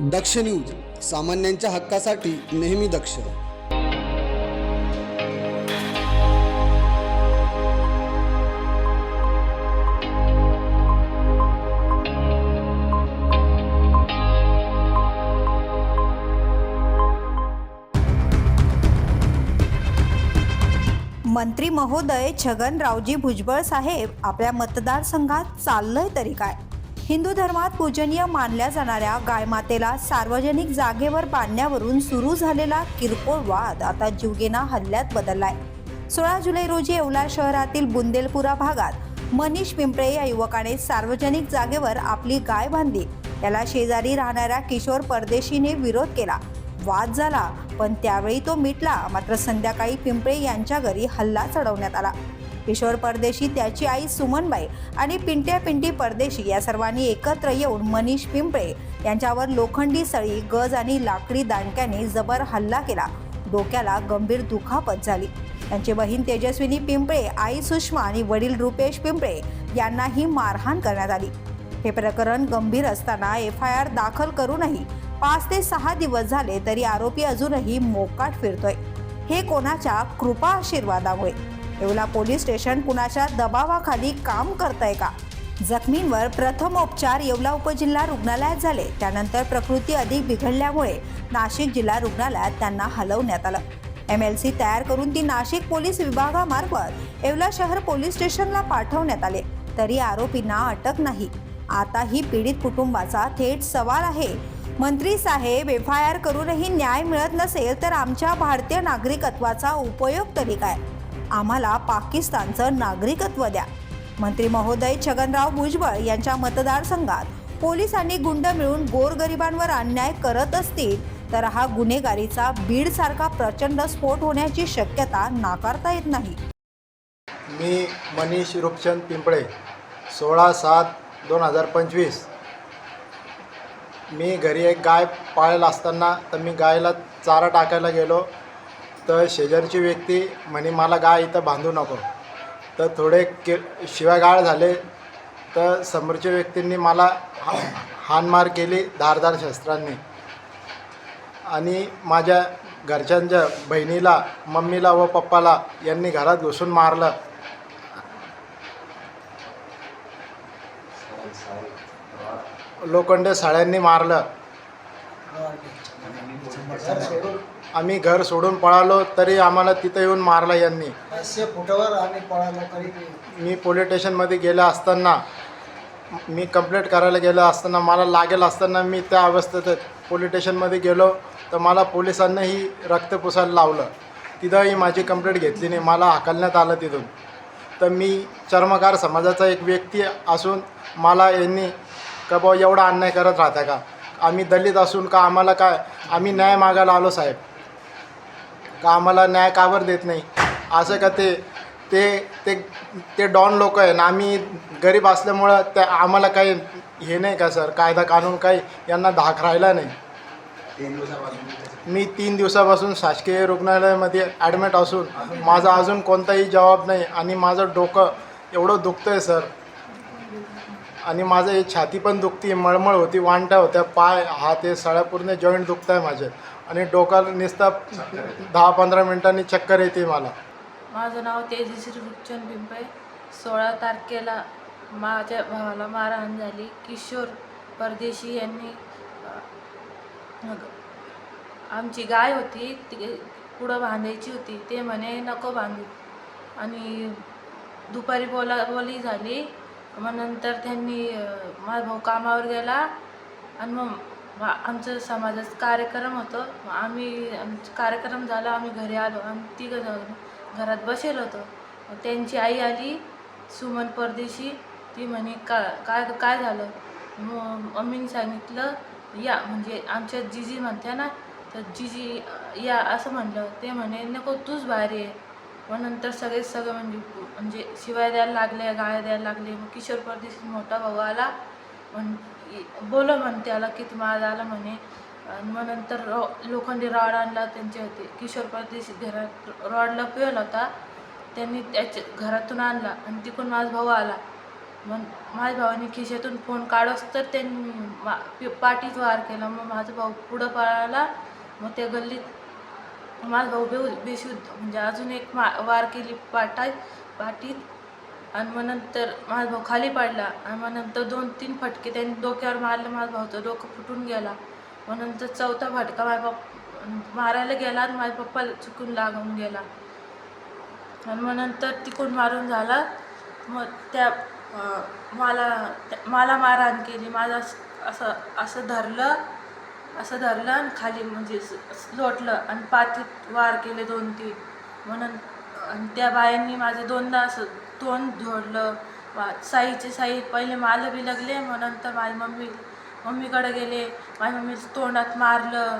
दक्ष news सामान्यांच्या हक्कासाठी नेहमी दक्ष. मंत्री महोदय छगनरावजी भुजबळ साहेब आपल्या मतदारसंघात चाललंय तरी काय? हिंदू धर्मात पूजनीय मानल्या जाणाऱ्या गायमातेला सार्वजनिक जागेवर बांधण्यावरून सुरू झालेला किरकोळ वाद आता जीवघेणा हल्ल्यात बदललाय. सोळा जुलै रोजी येवला शहरातील बुंदेलपुरा भागात मनीष पिंपळे या युवकाने सार्वजनिक जागेवर आपली गाय बांधली. त्याला शेजारी राहणाऱ्या किशोर परदेशीने विरोध केला. वाद झाला पण त्यावेळी तो मिटला. मात्र संध्याकाळी पिंपळे यांच्या घरी हल्ला चढवण्यात आला. किशोर परदेशी त्याची आई सुमनबाई आणि पिंट्या पिंटी परदेशी या सर्वांनी एकत्र येऊन मनीष पिंपळे यांच्यावर लोखंडी सळी गज आणि लाकडी दांडक्याने जबर हल्ला केला. डोक्याला गंभीर दुखापत झाली. त्यांची बहीण तेजस्विनी पिंपळे आई सुषमा आणि वडील रुपेश पिंपळे यांनाही मारहाण करण्यात आली. हे प्रकरण गंभीर असताना एफ आय आर दाखल करूनही पाच ते सहा दिवस झाले तरी आरोपी अजूनही मोकाट फिरतोय. हे कोणाच्या कृपा आशीर्वादामुळे? येवला पोलीस स्टेशन कुणाच्या दबावाखाली काम करतंय का? जखमींवर प्रथमोपचार येवला उपजिल्हा रुग्णालयात झाले. त्यानंतर प्रकृती अधिक बिघडल्यामुळे नाशिक जिल्हा रुग्णालयात त्यांना हलवण्यात आलं. एम एल सी तयार करून ती नाशिक पोलीस विभागामार्फत येवला शहर पोलीस स्टेशनला पाठवण्यात आले. तरी आरोपींना अटक नाही. आता ही पीडित कुटुंबाचा थेट सवाल आहे. मंत्री साहेब एफ आय आर करूनही न्याय मिळत नसेल तर आमच्या भारतीय नागरिकत्वाचा उपयोग तरी काय आम्हाला पाकिस्तानचं नागरिकत्व द्या. मंत्री महोदय छगनराव भुजबळ यांच्या मतदारसंघात पोलिसांनी गुंड मिळून गोरगरिबांवर अन्याय करत असतील तर हा गुन्हेगारीचा बीडसारखा प्रचंड स्फोट होण्याची शक्यता नाकारता येत नाही. मी मनीष रूपचंद पिंपळे सोळा सात दोन हजार पंचवीस. मी घरी एक गाय पाळेल असताना तर मी गायला चारा टाकायला गेलो. तर शेजारची व्यक्ती म्हणे मला गाय इथं बांधू नको. तर थोडे के शिवागाळ झाले. तर समोरच्या व्यक्तींनी मला हा हानमार केली धारदार शस्त्रांनी. आणि माझ्या घरच्यांच्या बहिणीला मम्मीला व पप्पाला यांनी घरात घुसून मारलं. लोखंड साड्यांनी मारलं. आम्ही घर सोडून पळालो तरी आम्हाला तिथं येऊन मारलं यांनी. पाचशे फुटावर आम्ही पळालो तरी मी पोलीस स्टेशनमध्ये गेलं असताना मी कंप्लेंट करायला गेलं असताना मला लागेल असताना मी त्या अवस्थेत पोलीस स्टेशनमध्ये गेलो तर मला पोलिसांनाही रक्त पुसायला लावलं. तिथंही माझी कंप्लेंट घेतली नाही मला हाकलण्यात आलं तिथून. तर मी चर्मकार समाजाचा एक व्यक्ती असून मला यांनी का बुवा एवढा अन्याय करत राहता का? आम्ही दलित असून का आम्हाला काय? आम्ही न्याय मागायला आलो साहेब. का आम्हाला न्याय कावर देत नाही? असं का ते ते ते ते डॉन लोक आहे ना आम्ही गरीब असल्यामुळं त्या आम्हाला काही हे नाही का सर? कायदा कानून काही यांना धाक राहिला नाही. मी तीन दिवसापासून शासकीय रुग्णालयामध्ये ॲडमिट असून माझा अजून कोणताही जबाब नाही आणि माझं डोकं एवढं दुखतं आहे सर. आणि माझं हे छाती पण दुखती मळमळ होती वांट्या होत्या पाय हात हे सळ्या पूर्ण जॉईंट दुखत आहे माझे. आणि डोकं निसता दहा पंधरा मिनटांनी चक्कर येते मला. माझं नाव तेजश्री रुपचंद पिंपळे. सोळा तारखेला माझ्या भावाला मारहाण झाली. किशोर परदेशी यांनी आमची गाय होती ती पुढं बांधायची होती ते म्हणे नको बांधू. आणि दुपारी बोला बोली झाली. मग नंतर त्यांनी माझा भाऊ कामावर गेला आणि मग मा- आमचं समाजाचं कार्यक्रम होतं. मग आम्ही आमचं कार्यक्रम झाला आम्ही घरी आलो आणि तिघं घरात बसेल होतो. त्यांची आई आली सुमन परदेशी. ती म्हणे का काय काय झालं? मग मम्मीने सांगितलं या म्हणजे आमच्या जिजी म्हणत्या ना तर जिजी या असं म्हणलं. ते म्हणे नको तूच बाहेर ये. मग नंतर सगळे सगळं म्हणजे म्हणजे शिवाय द्यायला लागले गाळ्या द्यायला लागले. मग किशोर परदेशी मोठा भाऊ आला. म्हण बोल म्हण त्याला किती मार आला म्हणे. आणि मग नंतर रॉ लोखंडी रॉड आणला त्यांचे होते. किशोर परदेशी घरात रॉडला पिवल होता. त्यांनी त्याच्या घरातून आणला आणि तिकडून माझा भाऊ आला. मग माझ्या भावाने खिशातून फोन काढोस तर त्यांनी मा पि- पाठीत वार केला. मग माझा भाऊ पुढं पळाला. मग त्या गल्लीत माझा भाऊ बेऊ बेशुद्ध. म्हणजे अजून एक मा वार केली पाटाय पाटीत. आणि मग नंतर माझा भाऊ खाली पडला. आणि मग नंतर दोन तीन फटके त्यांनी डोक्यावर मारले. माझ्या भाऊचं डोकं फुटून गेला. मग नंतर चौथा फटका माझ्या पप्पा मारायला गेला आणि माझ्या पप्पा चुकून लागून गेला. आणि मग नंतर तिकून मारून झाला. मग त्या मला त्या- मला मारहाण केली. माझं असं- असं असं धरलं. असं धरलं आणि खाली म्हणजे स- लोटलं आणि पाठीत वार केले दोन तीन. म्हणून आणि त्या बायांनी माझं दोनदा असं तोंड धोडलं. साईचे साई पहिले मला बी लागले मग नंतर माझी मम्मी मम्मीकडे गेले. माझ्या मम्मीचं तोंडात मारलं.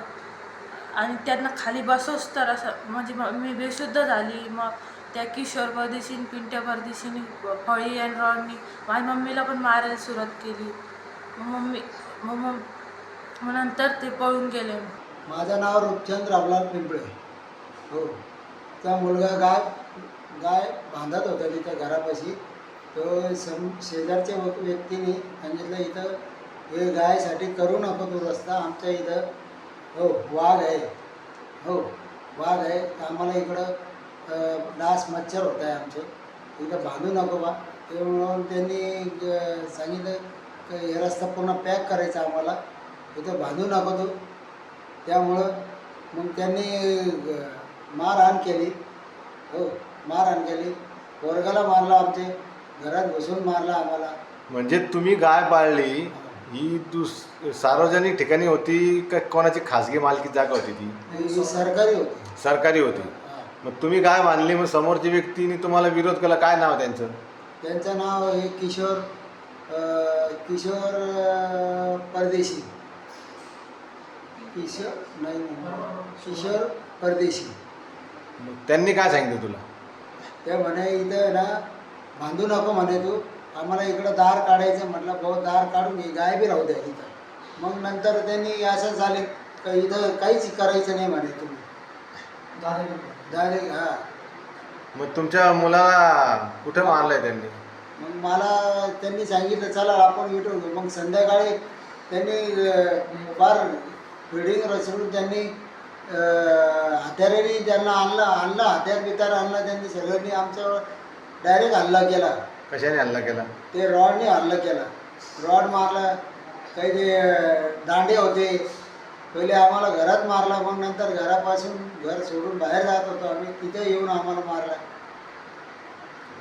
आणि त्यांना खाली बसोस तर असं म्हणजे मम्मी मी बेशुद्ध झाली. मग त्या किशोर परदेशीन पिंट्या परदेशीनी फळी अँड रॉडनी माझ्या मम्मीला पण मारायला सुरुवात केली. मग मम्मी मग मग मग नंतर ते पळून गेले. माझं नाव रूपचंद रामलाल पिंपळे. हो. त्या मुलगा गाय गाय बांधत होता तिथं घरापाशी. तो सम शेजारच्या व्यक्तीने सांगितलं इथं हे गायसाठी करू नको तो रस्ता आमच्या इथं हो वाघ आहे. हो वाघ आहे. तर आम्हाला इकडं डास मच्छर होत आहे आमचे. इथं बांधू नको बा. ते म्हणून त्यांनी सांगितलं की हे रस्ता पूर्ण पॅक करायचा आम्हाला. इथं बांधू नको तू त्यामुळं मग त्यांनी मारहाण केली. हो मारहाण केली. वर्गाला मारला आमचे. घरात घुसून मारला आम्हाला. म्हणजे तुम्ही गाय पाळली ही दुस सार्वजनिक ठिकाणी होती का कोणाची खासगी मालकी जागा होती ती? सरकारी होती. सरकारी होती. मग तुम्ही गाय बांधली मग समोरची व्यक्तीने तुम्हाला विरोध केला काय नाव त्यांचं? त्यांचं नाव हे किशोर किशोर परदेशी. किशोर नाही नाही. किशोर परदेशी. मग त्यांनी काय सांगितलं तुला? ते म्हणे इथं ना बांधू नको म्हणे तू. आम्हाला इकडं दार काढायचं म्हटलं भाऊ दार काढून घे गाय बी राहू द्या इथं. मग नंतर त्यांनी असं झाले. का इथं काहीच करायचं नाही म्हणे तुम्ही. डायरेक्ट हां. मग तुमच्या मुलाला कुठं मारलंय त्यांनी? मग मला त्यांनी सांगितलं चला आपण घेऊ. मग संध्याकाळी त्यांनी फार बिल्डिंग रचून त्यांनी हत्यारांनी त्यांना आणलं आणलं हत्यार बितार आणलं त्यांनी सगळ्यांनी आमच्यावर डायरेक्ट हल्ला केला. कशाने हल्ला केला? ते रॉडने हल्ला केला. रॉड मारला काही ते दांडे होते. पहिले आम्हाला घरात मारला मग नंतर घरापासून घर सोडून बाहेर जात होतो आम्ही. तिथे येऊन आम्हाला मारला.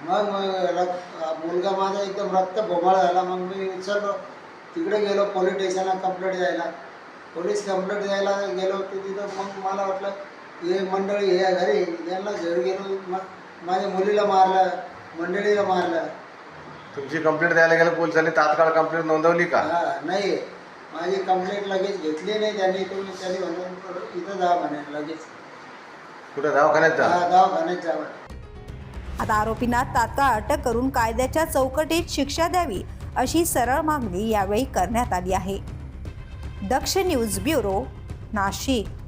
मग मग रक्त मुलगा माझा एकदम रक्त बोमाळ झाला. मग मी उचललो. तिकडे गेलो पोलीस स्टेशनला कंप्लेंट द्यायला. पोलीस कंप्लेंट द्यायला गेलो तर तिथं. मग मला वाटलं हे मंडळी हे घरी त्यांना घरी गेलो. मग माझ्या मुलीला मारलं मंडळीला मारलं. तुमची कंप्लेंट द्यायला गेलं पोलिसांनी तात्काळ कंप्लेंट नोंदवली का? हा नाही. माझी कंप्लेंट लगेच घेतली नाही त्यांनी. तुम्ही त्यांनी म्हणून इथं जा म्हणे लगेच. कुठं? दवाखान्यात जा. हा दवाखान्यात जा म्हणे. आता आरोपींना तात्काळ अटक करून कायद्याच्या चौकटीत शिक्षा द्यावी अशी सरळ मागणी यावेळी करण्यात आली आहे. Daksh news bureau Nashik.